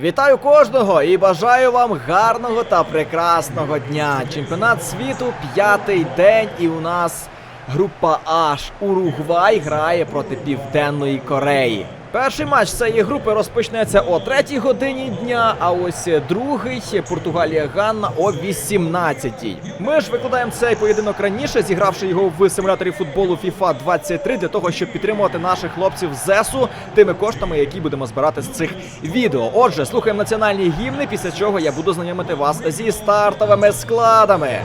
Вітаю кожного і бажаю вам гарного та прекрасного дня. Чемпіонат світу п'ятий день, і у нас група H. Уругвай грає проти Південної Кореї. Перший матч цієї групи розпочнеться о 3 годині дня, а ось другий Португалія Ганна о 18-й. Ми ж викладаємо цей поєдинок раніше, зігравши його в симуляторі футболу FIFA 23 для того, щоб підтримувати наших хлопців ЗЕСу тими коштами, які будемо збирати з цих відео. Отже, слухаємо національні гімни, після чого я буду знайомити вас зі стартовими складами.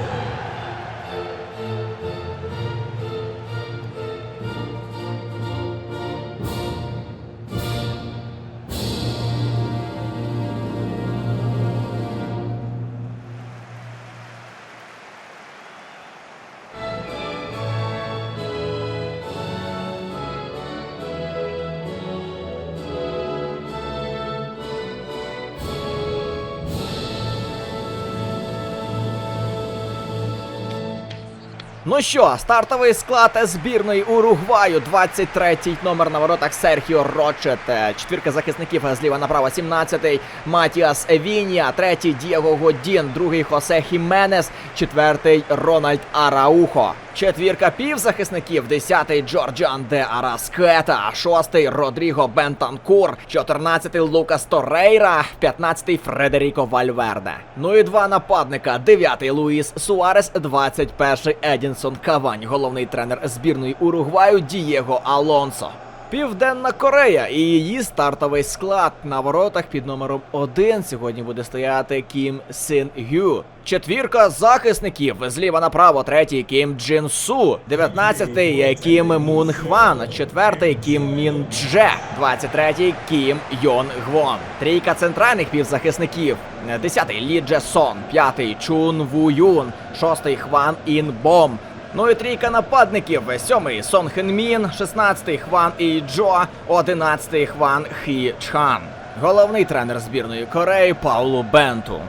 Ну що, стартовий склад збірної Уругваю, 23-й номер на воротах Серхіо Рочет. Е, Четвірка захисників зліва направо, 17-й Матіас Евінія, третій Дієго Годін, другий Хосе Хіменес, четвертий Рональд Араухо. Четвірка півзахисників, 10-й Джорджан де Араскета, 6-й Родріго Бентанкур, 14-й Лукас Торейра, 15-й Фредеріко Вальверде. Ну і два нападника, 9-й Луїс Суарес, 21-й Едінсон Кавань, головний тренер збірної Уругваю Дієго Алонсо. Південна Корея і її стартовий склад на воротах під номером 1 сьогодні буде стояти Кім Син Гю. Четвірка захисників зліва направо, третій Кім Джин Су, 19-й Кім Мун Хван, четвертий Кім Мін Дже, 23-й Кім Йон Гвон. Трійка центральних півзахисників. 10-й Лі Дже Сон, 5-й Чун Ву Юн, 6-й Хван Ін Бом. Ну і трійка нападників. Сьомий Сон Хен Мін, 16-й Хван І Джо, 11-й Хван Хі Чхан. Головний тренер збірної Кореї Паулу Бенту.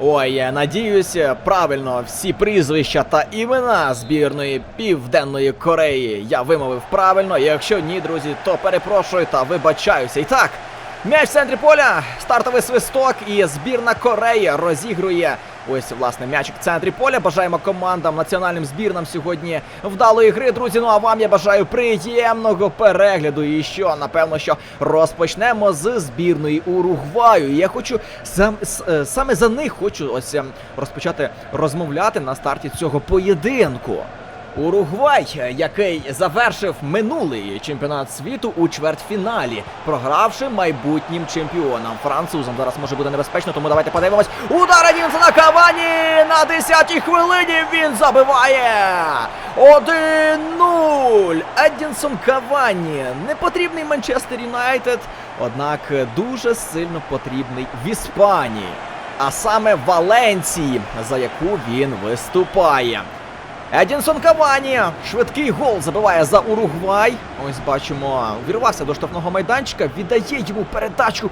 Ой, я надіюся, правильно всі прізвища та імена збірної Південної Кореї я вимовив правильно. Якщо ні, друзі, то перепрошую та вибачаюся. І так, м'яч в центрі поля, стартовий свисток, і збірна Кореї розігрує. Ось, власне, м'ячик в центрі поля. Бажаємо командам, національним збірнам сьогодні вдалої гри, друзі. Ну а вам я бажаю приємного перегляду. І що, напевно, що розпочнемо з збірної Уругваю. Я хочу сам е, саме за них хочу ось ем, розпочати розмовляти на старті цього поєдинку. Уругвай, який завершив минулий чемпіонат світу у чвертьфіналі, програвши майбутнім чемпіонам французам. Зараз може бути небезпечно, тому давайте подивимось. Удар Едінсона Кавані на 10-й хвилині він забиває. 1-0. Едінсон Кавані. Непотрібний Манчестер Юнайтед, однак дуже сильно потрібний в Іспанії. А саме Валенції, за яку він виступає. Едінсон Кавані швидкий гол забиває за Уругвай. Ось бачимо, увірвався до штрафного майданчика, віддає йому передачу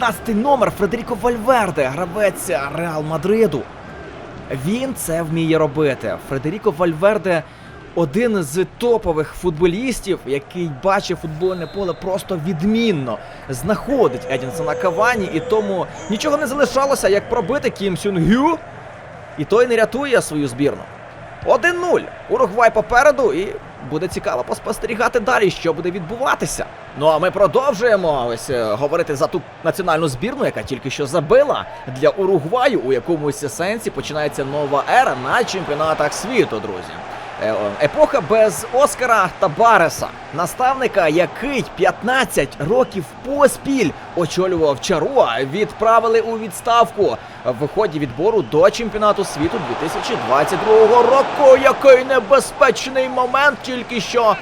15-й номер Фредеріко Вальверде, гравець Реал Мадриду. Він це вміє робити. Фредеріко Вальверде один з топових футболістів, який бачить футбольне поле просто відмінно. Знаходить Едінсона Кавані, і тому нічого не залишалося, як пробити Кім Сюн Гю. І той не рятує свою збірну. 1-0. Уругвай попереду і буде цікаво поспостерігати далі, що буде відбуватися. Ну а ми продовжуємо ось е, говорити за ту національну збірну, яка тільки що забила для Уругваю, у якомусь сенсі починається нова ера на чемпіонатах світу, друзі. Е, Епоха без Оскара та Бареса, наставника, який 15 років поспіль очолював Чаруа, відправили у відставку в ході відбору до чемпіонату світу 2022 року. Який небезпечний момент тільки що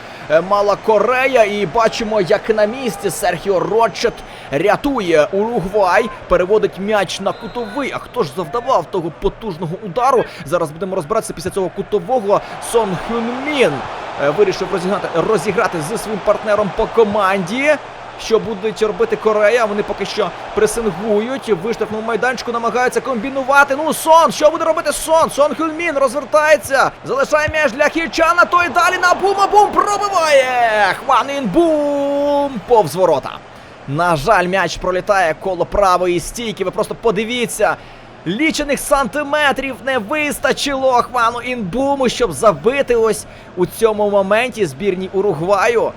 мала Корея, і бачимо, як на місці Серхіо Ротчет рятує Уругвай, переводить м'яч на кутовий. А хто ж завдавав того потужного удару? Зараз будемо розбиратися після цього кутового. Сон Хюнмін. Е, вирішив розіграти, розіграти зі своїм партнером по команді. Що будуть робити Корея? Вони поки що пресингують. В виштовхному майданчику намагаються комбінувати. Ну, сон! Що буде робити сон? Сон Хюльмін розвертається. Залишає м'яч для Хічана. Той далі на бума бум пробиває. Хван Ін Бум повз ворота. На жаль, м'яч пролітає коло правої стійки. Ви просто подивіться. Лічених сантиметрів не вистачило Хвану Інбуму, щоб забити ось у цьому моменті збірній Уругваю.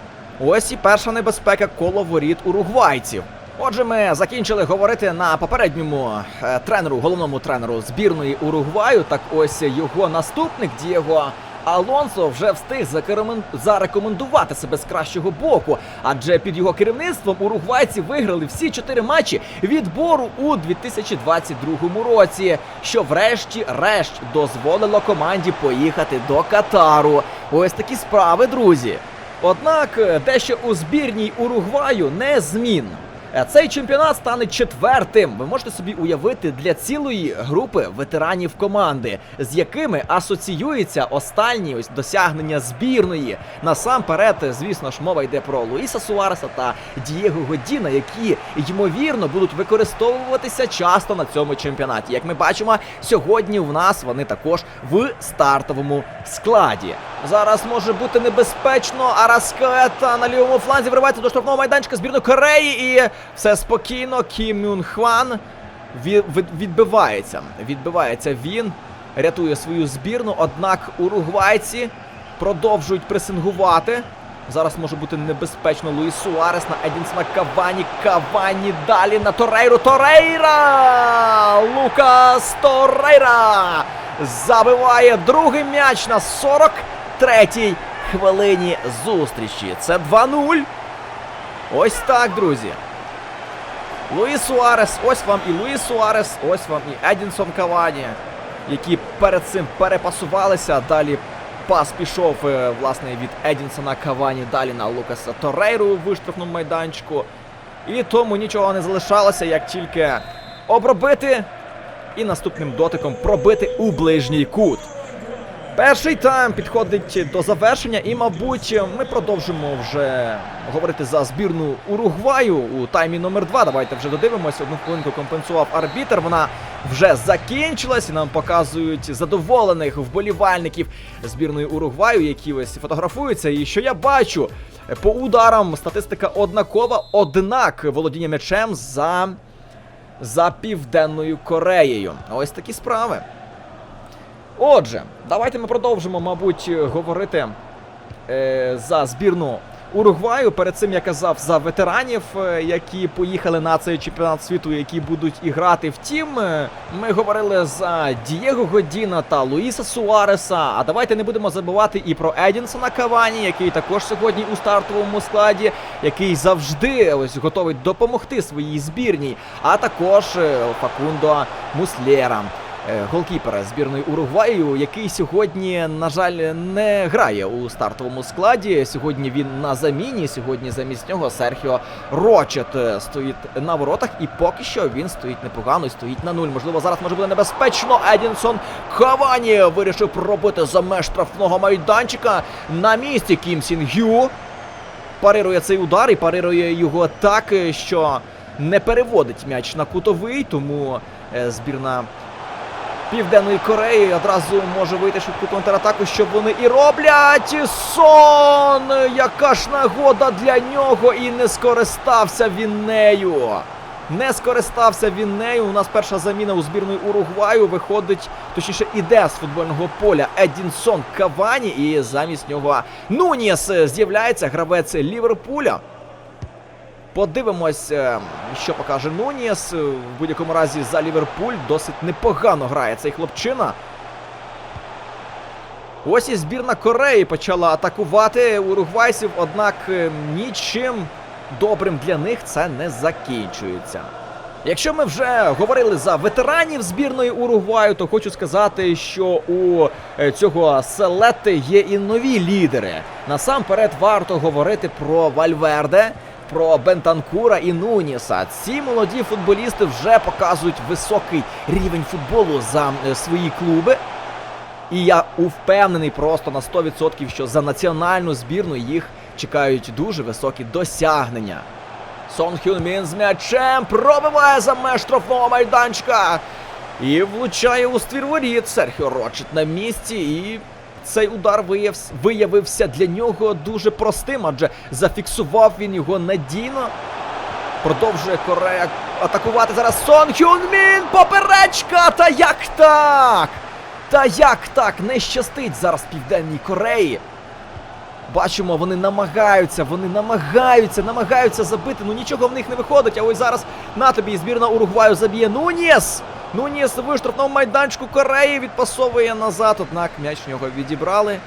Ось і перша небезпека коло воріт уругвайців. Отже, ми закінчили говорити на попередньому е, тренеру, головному тренеру збірної Уругваю. Так ось його наступник Дієго Алонсо вже встиг зарекомендувати себе з кращого боку, адже під його керівництвом уругвайці виграли всі чотири матчі відбору у 2022 році, що врешті-решт дозволило команді поїхати до Катару. Ось такі справи, друзі. Однак дещо у збірній Уругваю не змінно. Е, Цей чемпіонат стане четвертим. Ви можете собі уявити для цілої групи ветеранів команди, з якими асоціюється останні ось досягнення збірної. Насамперед, звісно ж, мова йде про Луїса Суареса та Дієго Годіна, які ймовірно будуть використовуватися часто на цьому чемпіонаті. Як ми бачимо, сьогодні в нас вони також в стартовому складі. Зараз може бути небезпечно. Араскета на лівому фланзі вривається до штрафного майданчика збірної Кореї і все спокійно. Кім Мюн Хван відбивається. Відбивається він, рятує свою збірну. Однак уругвайці продовжують пресингувати. Зараз може бути небезпечно Луїс Суарес на Едінсона Кавані. Кавані далі на Торейру. Торейра! Лукас Торейра! Забиває другий м'яч на 43-й хвилині зустрічі. Це 2-0. Ось так, друзі. Луїс Суарес, ось вам і Луїс Суарес, ось вам і Едінсон Кавані, які перед цим перепасувалися. Далі пас пішов е, власне від Едінсона Кавані далі на Лукаса Торейру в виштрафному майданчику. І тому нічого не залишалося, як тільки обробити і наступним дотиком пробити у ближній кут. Перший тайм підходить до завершення, і, мабуть, ми продовжимо вже говорити за збірну Уругваю у таймі номер 2 Давайте вже додивимося. Одну хвилинку компенсував арбітер. Вона вже закінчилась і нам показують задоволених вболівальників збірної Уругваю, які ось фотографуються. І що я бачу по ударам статистика однакова, однак володіння м'ячем за, за південною Кореєю. Ось такі справи. Отже, давайте ми продовжимо, мабуть, говорити е, за збірну Уругваю. Перед цим я казав за ветеранів, е, які поїхали на цей чемпіонат світу, які будуть і грати. Втім, е, ми говорили за Дієго Годіна та Луїса Суареса. А давайте не будемо забувати і про Едінсона Кавані, який також сьогодні у стартовому складі, який завжди ось готовий допомогти своїй збірній, а також е, Факундо Муслєра е, голкіпера збірної Уругваю, який сьогодні, на жаль, не грає у стартовому складі. Сьогодні він на заміні. Сьогодні замість нього Серхіо Рочет е, стоїть на воротах, і поки що він стоїть непогано і стоїть на нуль. Можливо, зараз може бути небезпечно. Едінсон Кавані вирішив пробити за меж штрафного майданчика на місці Кім Сін. Парирує цей удар і парирує його так, е, що не переводить м'яч на кутовий, тому е, збірна Південної Кореї одразу може вийти швидку контратаку, що вони і роблять. Сон! Яка ж нагода для нього і не скористався він нею. Не скористався він нею. У нас перша заміна у збірної Уругваю виходить, точніше, іде з футбольного поля Едінсон Кавані, і замість нього Нуніс з'являється гравець Ліверпуля. Подивимось, е, що покаже Нуніс. В будь-якому разі за Ліверпуль досить непогано грає цей хлопчина. Ось і збірна Кореї почала атакувати уругвайців, однак е, нічим добрим для них це не закінчується. Якщо ми вже говорили за ветеранів збірної Уругваю, то хочу сказати, що у е, цього селети є і нові лідери. Насамперед варто говорити про Вальверде, про Бентанкура і Нуніса. Ці молоді футболісти вже показують високий рівень футболу за е, свої клуби. І я впевнений просто на 100%, що за національну збірну їх чекають дуже високі досягнення. Сон Хюн Мін з м'ячем пробиває за меж штрафного майданчика. І влучає у ствір воріт. Серхіо Рочет на місці. І цей удар виявився для нього дуже простим, адже зафіксував він його надійно. Продовжує Корея атакувати зараз Сон Хюн Мін! Поперечка! Та як так? Та як так? Не щастить зараз Південній Кореї. Бачимо, вони намагаються, вони намагаються, намагаються забити. Ну нічого в них не виходить. А ось зараз на тобі і збірна Уругваю заб'є Нуніс! Нуніс в виштрафному майданчику Кореї відпасовує назад. Однак м'яч в нього відібрали.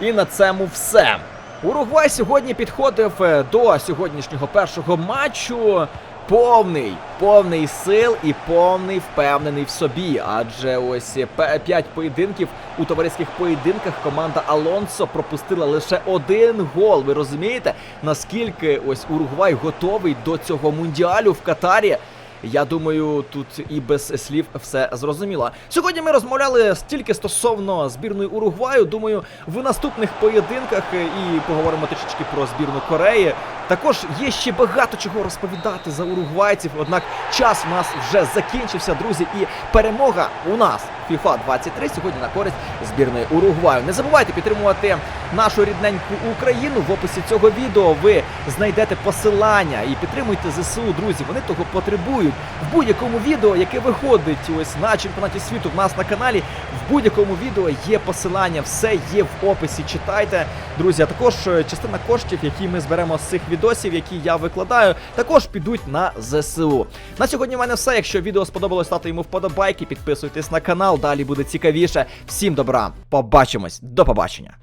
І на цьому все. Уругвай сьогодні підходив е, до сьогоднішнього першого матчу. Повний, повний сил і повний впевнений в собі. Адже ось пе- п'ять поєдинків у товариських поєдинках команда Алонсо пропустила лише один гол. Ви розумієте, наскільки ось Уругвай готовий до цього мундіалю в Катарі? Я думаю, тут і без слів все зрозуміло. Сьогодні ми розмовляли стільки стосовно збірної Уругваю. Думаю, в наступних поєдинках е, і поговоримо трішечки про збірну Кореї. Також є ще багато чого розповідати за уругвайців. Однак час у нас вже закінчився, друзі, і перемога у нас FIFA 23 сьогодні на користь збірної Уругваю. Не забувайте підтримувати нашу рідненьку Україну. В описі цього відео ви знайдете посилання і підтримуйте ЗСУ, друзі. Вони того потребують. В будь-якому відео, яке виходить ось на чемпіонаті світу в нас на каналі, в будь-якому відео є посилання, все є в описі. Читайте, друзі. А також е, частина коштів, які ми зберемо з цих відосів, які я викладаю, також підуть на ЗСУ. На сьогодні в мене все. Якщо відео сподобалось, ставте йому вподобайки, підписуйтесь на канал. Далі буде цікавіше. Всім добра, побачимось, до побачення.